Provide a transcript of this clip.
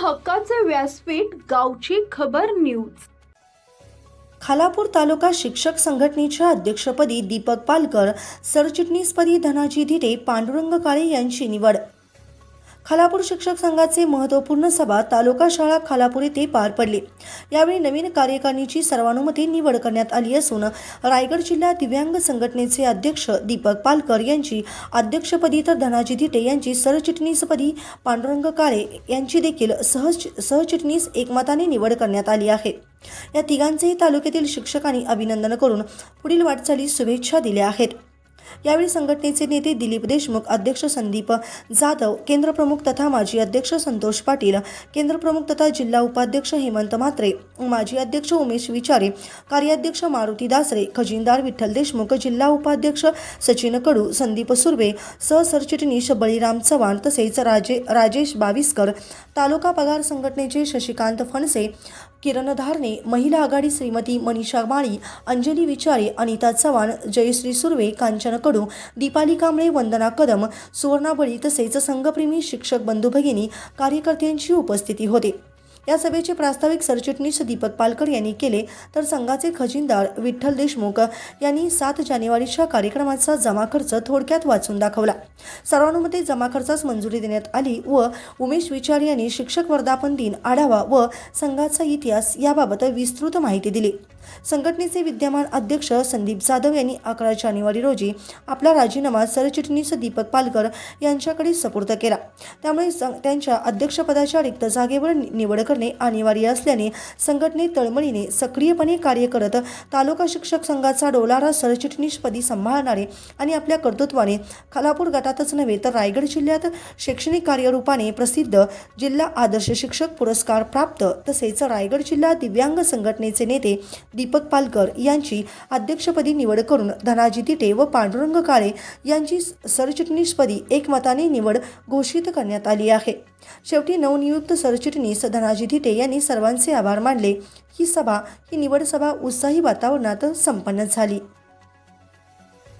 हक्काचे व्यासपीठ गावची खबर न्यूज. खालापूर तालुका शिक्षक संघटनेच्या अध्यक्षपदी दीपक पालकर सरचिटणीसपदी धनाजी धिरे पांडुरंग काळे यांची निवड. खालापूर शिक्षक संघाचे महत्त्वपूर्ण सभा तालुका शाळा खालापूर येथे पार पडली. यावेळी नवीन कार्यकारिणीची सर्वानुमते निवड करण्यात आली असून रायगड जिल्हा दिव्यांग संघटनेचे अध्यक्ष दीपक पालकर यांची अध्यक्षपदी तर धनाजी धिटे यांची सरचिटणीसपदी पांडुरंग काळे यांची देखील सहज सहचिटणीस एकमताने निवड करण्यात आली आहे. या तिघांचेही तालुक्यातील शिक्षकांनी अभिनंदन करून पुढील वाटचालीस शुभेच्छा दिल्या आहेत. यावेळी संघटनेचे नेते दिलीप देशमुख अध्यक्ष संदीप जाधव केंद्रप्रमुख तथा माजी अध्यक्ष संतोष पाटील केंद्रप्रमुख तथा जिल्हा उपाध्यक्ष हेमंत म्हात्रे माजी अध्यक्ष उमेश विचारे कार्याध्यक्ष मारुती दासरे खजिनदार विठ्ठल देशमुख जिल्हा उपाध्यक्ष सचिन कडू संदीप सुर्वे सहसरचिटणीस बळीराम चव्हाण तसेच राजे राजेश बाविस्कर तालुका पगार संघटनेचे शशिकांत फणसे किरण धारणे महिला आघाडी श्रीमती मनीषा माळी अंजली विचारे अनिता चव्हाण जयश्री सुर्वे कांचन कडू दीपाली कांबळे वंदना कदम सुवर्णाबळी तसेच संघप्रेमी शिक्षक बंधू भगिनी कार्यकर्त्यांची उपस्थिती होते. या सभेचे प्रास्ताविक सरचिटणीस दीपक पालकर यांनी केले तर संघाचे खजिनदार विठ्ठल देशमुख यांनी सात जानेवारीच्या कार्यक्रमाचा जमा खर्च थोडक्यात वाचून दाखवला. सर्वानुमते जमा खर्चास मंजुरी देण्यात आली व उमेश विचार यांनी शिक्षक वर्धापन दिन आढावा व संघाचा इतिहास याबाबत विस्तृत माहिती दिली. संघटनेचे विद्यमान अध्यक्ष संदीप जाधव यांनी अकरा जानेवारी रोजी आपला राजीनामा सरचिटणीस दीपक पालकर यांच्याकडे सुपूर्द केला. त्यामुळे सं- त्यांच्या अध्यक्षपदाच्या रिक्त जागेवर नि- निवड करणे अनिवार्य असल्याने संघटनेत तळमळीने सक्रियपणे कार्य करत तालुका शिक्षक संघाचा डोलारा सरचिटणीसपदी सांभाळणारे आणि आपल्या कर्तृत्वाने खालापूर गटातच नव्हे तर रायगड जिल्ह्यात शैक्षणिक कार्यरूपाने प्रसिद्ध जिल्हा आदर्श शिक्षक पुरस्कार प्राप्त तसेच रायगड जिल्हा दिव्यांग संघटनेचे नेते दीपक पालकर यांची अध्यक्षपदी निवड करून धनाजी तिटे व पांडुरंग काळे यांची सरचिटणीसपदी एकमताने निवड घोषित करण्यात आली आहे. शेवटी नवनियुक्त सरचिटणीस धनाजी तिटे यांनी सर्वांचे आभार मानले. ही सभा ही निवड सभा उत्साही वातावरणात संपन्न झाली.